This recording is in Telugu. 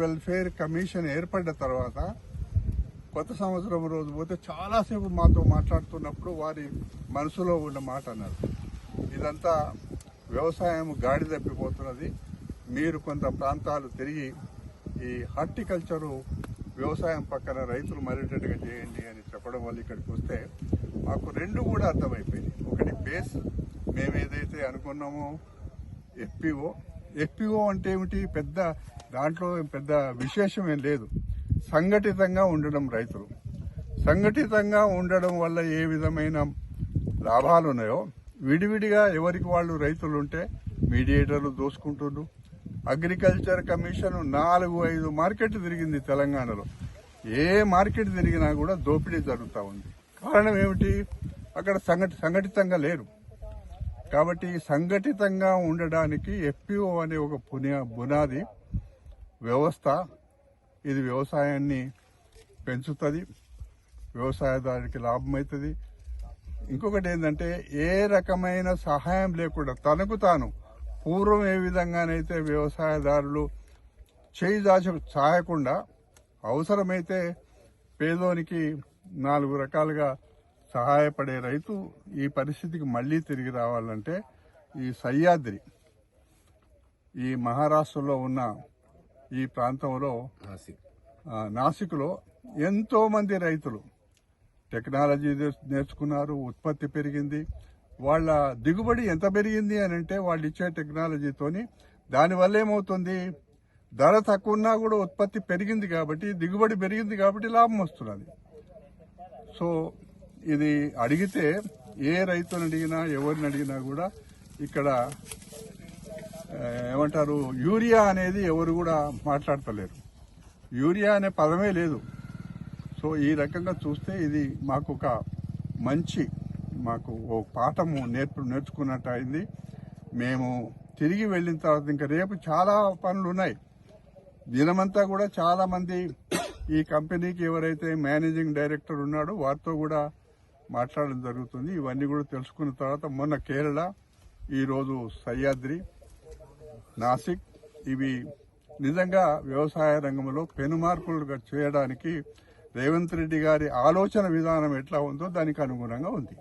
వెల్ఫేర్ కమిషన్ ఏర్పడిన తర్వాత కొత్త సంవత్సరం రోజు పోతే చాలాసేపు మాతో మాట్లాడుతున్నప్పుడు వారి మనసులో ఉన్న మాట అన్నారు. ఇదంతా వ్యవసాయం గాడి తప్పిపోతున్నది. మీరు కొంత ప్రాంతాలు తిరిగి ఈ హార్టికల్చరు వ్యవసాయం పక్కన రైతులు మరేటట్టుగా చేయండి అని చెప్పడం వల్ల ఇక్కడికి వస్తే మాకు రెండు కూడా అర్థమైపోయింది ఒకటి బేస్ మేము ఏదైతే అనుకున్నామో ఎఫ్పిఓ ఎఫ్పిఓ అంటే ఏమిటి? పెద్ద దాంట్లో పెద్ద విశేషం ఏం లేదు. సంఘటితంగా ఉండడం రైతులు. సంఘటితంగా ఉండడం వల్ల ఏ విధమైన లాభాలు ఉన్నాయో విడివిడిగా ఎవరికి వాళ్ళు రైతులు ఉంటే మీడియేటర్లు దోసుకుంటుండ్రు. అగ్రికల్చర్ కమిషన్ నాలుగు ఐదు మార్కెట్ తిరిగింది తెలంగాణలో. ఏ మార్కెట్ తిరిగినా కూడా దోపిడీ జరుగుతూ ఉంది. కారణం ఏమిటి? అక్కడ సంఘటి సంఘటితంగా లేరు. కాబట్టి సంఘటితంగా ఉండడానికి ఎఫ్పిఓ అనే ఒక పునియా బునాది వ్యవస్థ ఇది వ్యవసాయాన్ని పెంచుతుంది వ్యవసాయదారుడికి లాభం అవుతుంది ఇంకొకటి ఏంటంటే ఏ రకమైన సహాయం లేకుండా తనకు తాను పూర్వం ఏ విధంగానైతే వ్యవసాయదారులు చేయి దాచ చాయకుండా అవసరమైతే పేదోనికి నాలుగు రకాలుగా సహాయపడే రైతు ఈ పరిస్థితికి మళ్ళీ తిరిగి రావాలంటే ఈ సహ్యాద్రి ఈ మహారాష్ట్రలో ఉన్న ఈ ప్రాంతంలో నాసిక్లో ఎంతో మంది రైతులు టెక్నాలజీ నేర్చు- నేర్చుకున్నారు ఉత్పత్తి పెరిగింది. వాళ్ళ దిగుబడి ఎంత పెరిగింది అని అంటే వాళ్ళు ఇచ్చే టెక్నాలజీతోని దానివల్ల ఏమవుతుంది? ధర తక్కువ ఉన్నా కూడా ఉత్పత్తి పెరిగింది కాబట్టి దిగుబడి పెరిగింది కాబట్టి లాభం వస్తున్నది. సో ఇది అడిగితే ఏ రైతుని అడిగినా ఎవరిని అడిగినా కూడా ఇక్కడ ఏమంటారు యూరియా అనేది ఎవరు కూడా మాట్లాడతలేరు. యూరియా అనే పదమే లేదు. సో ఈ రకంగా చూస్తే ఇది మాకు ఒక మంచి మాకు ఓ పాఠము నేర్పు నేర్చుకున్నట్టు అయింది. మేము తిరిగి వెళ్ళిన తర్వాత ఇంకా రేపు చాలా పనులు ఉన్నాయి. దినమంతా కూడా చాలామంది ఈ కంపెనీకి ఎవరైతే మేనేజింగ్ డైరెక్టర్ ఉన్నాడో వారితో కూడా మాట్లాడడం జరుగుతుంది. ఇవన్నీ కూడా తెలుసుకున్న తర్వాత మొన్న కేరళ ఈరోజు సహ్యాద్రి నాసిక్ ఇవి నిజంగా వ్యవసాయ రంగంలో పెనుమార్పులు చేయడానికి రేవంత్ రెడ్డి గారి ఆలోచన విధానం ఎట్లా ఉందో దానికి అనుగుణంగా ఉంది.